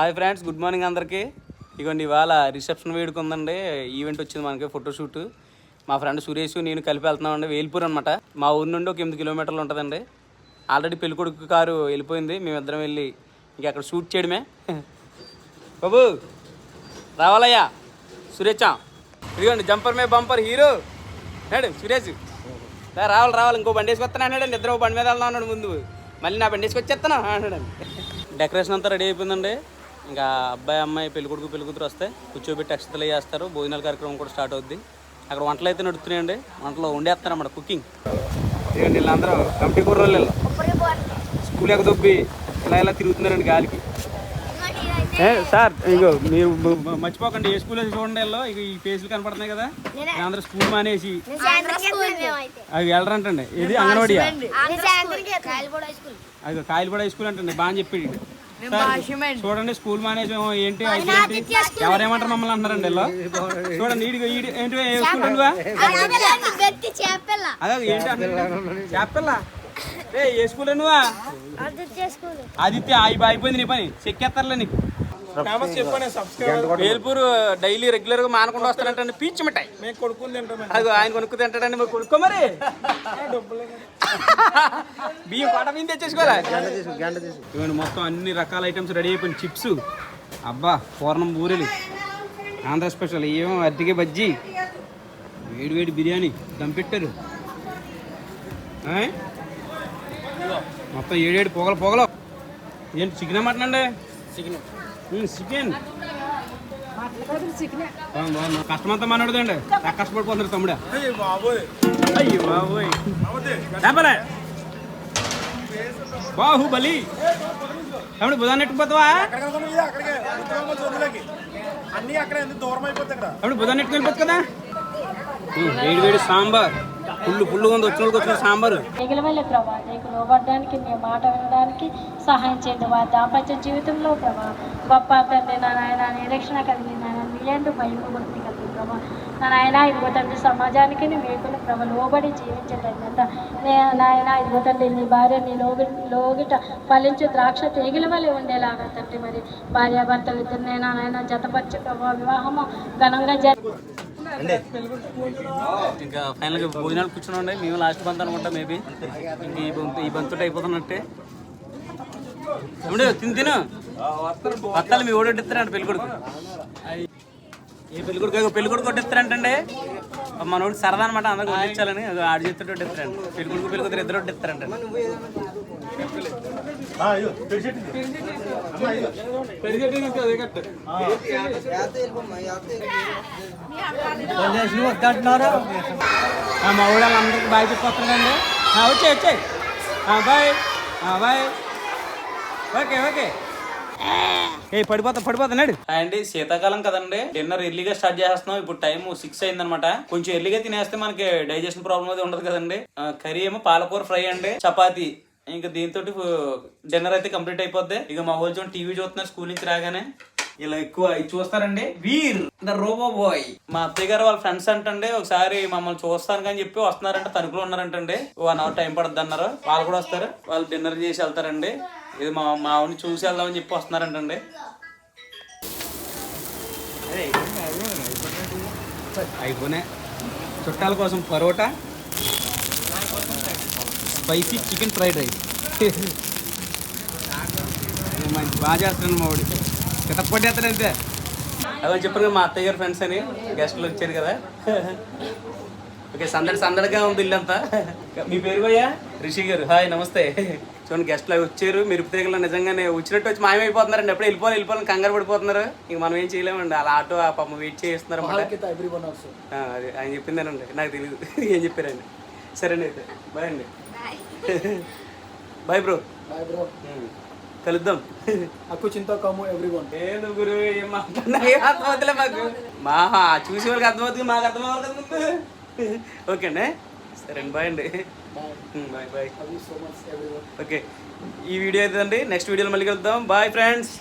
Hi friends good morning అందరికీ. ఇగోండి ఇవాళ రిసెప్షన్ వేడుక ఉందండి ఈవెంట్ వచ్చింది మనకి ఫోటోషూట్ మా ఫ్రెండ్ సురేష్ నేను కలిపి వెళ్తున్నామండి వేల్పూర్ అనమాట మా ఊరు నుండి ఒక ఎనిమిది కిలోమీటర్లు ఉంటుందండి. ఆల్రెడీ పెళ్ళికొడుకు కారు వెళ్ళిపోయింది మేమిద్దరం వెళ్ళి ఇంక అక్కడ షూట్ చేయడమే. బాబు రావాలయ్యా. సురేషా ఇదిగోండి జంపర్ మే బంపర్ హీరో. నాడు సురేష్. రావాలి రావాలి ఇంకో బండి వేసుకొస్తాను అన్నాడు ఇద్దరు బండి మీద వెళ్దాం అన్నాడు ముందు. మళ్ళీ నా బండి వేసుకొచ్చేస్తాను అన్నాడు. డెకరేషన్ అంతా రెడీ అయిపోయిందండి. ఇంకా అబ్బాయి అమ్మాయి పెళ్ళికొడుకు పెళ్ళికూతురు వస్తే కూర్చోబెట్టి అక్షతలు చేస్తారు భోజనాల కార్యక్రమం కూడా స్టార్ట్ అవుద్ది. అక్కడ వంటలు అయితే నడుస్తున్నాయండి వంటలు వండేస్తారు అన్నమాట కుకింగ్ వీళ్ళందరూ కమిటీ కుర్రోళ్ళు స్కూల్ ఎక్క దొబ్బి ఇలా ఇలా తిరుగుతున్నారండి గాలికి. ఏ, సార్ ఇగో మీరు మర్చిపోకండి. ఏ స్కూల్ చూడండి వీళ్ళు? ఇక ఈ ఫేస్లు కనపడుతున్నాయి కదా. అందరూ స్కూల్ మానేసి. అవి వెళ్ళరంటండి. ఇది అంగన్వాడియా? అది కాయలపడ హై స్కూల్. అంటండి. బాగా చెప్పి చూడండి స్కూల్ మానేజ్ ఏంటి ఎవరేమంటారు మమ్మల్ని అంటున్నారండి వీళ్ళు? చూడండి ఈడి ఈడి ఏంటి ఏ స్కూల్ నువ్వా అదే ఏంటి అంటున్నారు? చెప్పల్లా ఏ స్కూల్ నువ్వా ఆదిత్య అయి అయిపోయింది నీ పని. చెక్కేస్తారులే నీకు. వేల్పూర్ డైలీ రెగ్యులర్గా మానకుండా వస్తారంటండి. పీచ్ మిఠాయి. అది ఆయన కొనుక్కు తింటాడండి. మరి కొనుక్కో మరి. బియ్యం పాట తెచ్చేసుకోరా ఇవన్నీ మొత్తం అన్ని రకాల ఐటమ్స్ రెడీ అయిపోయిన చిప్స్. అబ్బా పూర్ణం బూరెలు. ఆంధ్ర స్పెషల్. ఏమో అరటికే బజ్జీ. వేడి వేడి బిర్యానీ. దమ్ పెట్టారు. ఆయ్? మొత్తం ఏడేడు పొగలు పొగలు. ఏంటి చికెన్ మటన్ అండి చికెన్. చికెన్ బాగుంది. కష్టమంతా మనోడదండి. కష్టపడిపోతున్నారు తమ్ముడా. బాబోయ్. అయ్యో బాబోయ్. చెప్పలే బాహుబలి. తమ్ముడు బుధాన్ని ఎట్టుకుపోతావా అన్ని అక్కడ దూరం అయిపోతాయి బుధాన్ని ఎట్టుకెళ్ళిపోతుంది కదా? వేడి వేడి సాంబార్. పుల్లు పుల్లుగా ఉంది. వచ్చిన వచ్చిన సాంబారు. మిగిలివెళ్ళే ప్రభా నీకు లోబడడానికి నీ మాట వినడానికి సహాయం చేయండి. వారి దాంపత్య జీవితంలో ప్రభా గొప్ప తండ్రి నా నాయన నిరీక్షణ కలిగి నాయన నీయందు భయం భక్తి కలిగి ప్రభా. నా నాయన ఇదిగో తండ్రి సమాజానికి నీ ప్రభ లోబడి జీవించటంత నే నాయన ఇదిగో తండ్రి నీ భార్య నీ లోగి లోగిట ఫలించు ద్రాక్ష తీగిల వలె ఉండేలాగా తండ్రి మరి. భార్యాభర్తలు ఇద్దరినైనా నాయన జతపరచు ప్రభా వివాహము ఘనంగా జరి ఇంకా ఫైనల్గా భోజనాలు కూర్చుని మేము లాస్ట్ బంత్ అనుకుంటా మేబీ ఇంక ఈ బంతు ఈ బంతుట అయిపోతున్నట్టే. తమ్ముడు తిని తిను. వత్తాలు మీ ఓడి ఇస్తారంట పెళ్ళి ఏ పెళ్ళికొడుకు పెళ్ళికొడుకు పెళ్ళి కొట్టిస్తారంటండి మనోడు సరదా అనమాట అందరికి కొట్టించాలని. అదో ఆడు చేస్తుంటే కొట్టిస్తారంట. పెళ్ళికొడుకు ఇద్దరు కొట్టిస్తారంట మా ఊళ్ళో అందరికి బాయ్ చెప్పొస్తున్నారండి వచ్చే వచ్చే. బాయ్. బాయ్. Okay okay. ఏ పడిపోతా పడిపోతున్నాడు అండి శీతాకాలం కదండి. డిన్నర్ ఎర్లీగా స్టార్ట్ చేస్తున్నాం ఇప్పుడు టైం సిక్స్ అయింది అనమాట కొంచెం ఎర్లీగా తినేస్తే మనకి డైజెషన్ ప్రాబ్లం అది ఉండదు కదండి. కర్రీ ఏమో పాలకూర ఫ్రై అండి. చపాతి ఇంకా దీంతో డిన్నర్ అయితే కంప్లీట్ అయిపోద్ది. ఇక మా వాళ్ళు చూడండి టీవీ చూస్తున్నారు స్కూల్ నుంచి రాగానే ఇలా ఎక్కువ ఇది చూస్తారండి. Veer the robo boy. మా అత్తయ్య గారు వాళ్ళ ఫ్రెండ్స్ అంటండి ఒకసారి మమ్మల్ని చూస్తాను కానీ చెప్పి వస్తున్నారంటే తణుకులో ఉన్నారంటండి. వన్ అవర్ టైం పడుతుంది అన్నారు. వాళ్ళు కూడా వస్తారు. వాళ్ళు డిన్నర్ చేసి వెళ్తారండి. ఇది మా మా చూసి వెళ్దామని చెప్పి వస్తున్నారంటండి. అయిపోయినాయి చుట్టాల కోసం parotta spicy chicken fried rice. మంచి బాగా చేస్తున్నాను మా వాడు. చితప్పట్టేస్తాడు అంతే అదే చెప్పారు మా అత్తయ్య గారు ఫ్రెండ్స్ అని గెస్ట్లు వచ్చారు కదా. ఓకే సందడి సందడిగా ఉంది ఇల్లంతా. మీ పేరు భయ్యా? రిషి గారు. హాయ్ నమస్తే. చూడండి గెస్ట్లు అవి వచ్చారు. మీరు తీగలు నిజంగానే వచ్చినట్టు వచ్చి మాయమైపోతున్నారండి ఎప్పుడో వెళ్ళిపోవాలి వెళ్ళిపోవాలి కంగారు పడిపోతున్నారు. ఇంక మనం ఏం చేయలేమండి. అలా ఆటో ఆ పాపం వెయిట్ చేస్తున్నారు ఆయన చెప్పిందేనండి. నాకు తెలియదు ఏం చెప్పారండి? సరే అండి అయితే బాయ్. అండి బాయ్ బ్రో. Bye bro. కలుద్దాం. అక్కు చింత కమ్ము ఎవ్రీ వన్ లేదు గురు ఏం మాట్లాడినా మాకు? మా చూసే వాళ్ళకి అర్థమవుతుంది మాకు అర్థం అవ్వాలి కదా ముందు. ఓకే అండి. సరే అండి బాయ్. అండి బాయ్ బాయ్. ఓకే ఈ వీడియో అయితే అండి. నెక్స్ట్ వీడియోలో మళ్ళీ కలుద్దాం. Bye friends.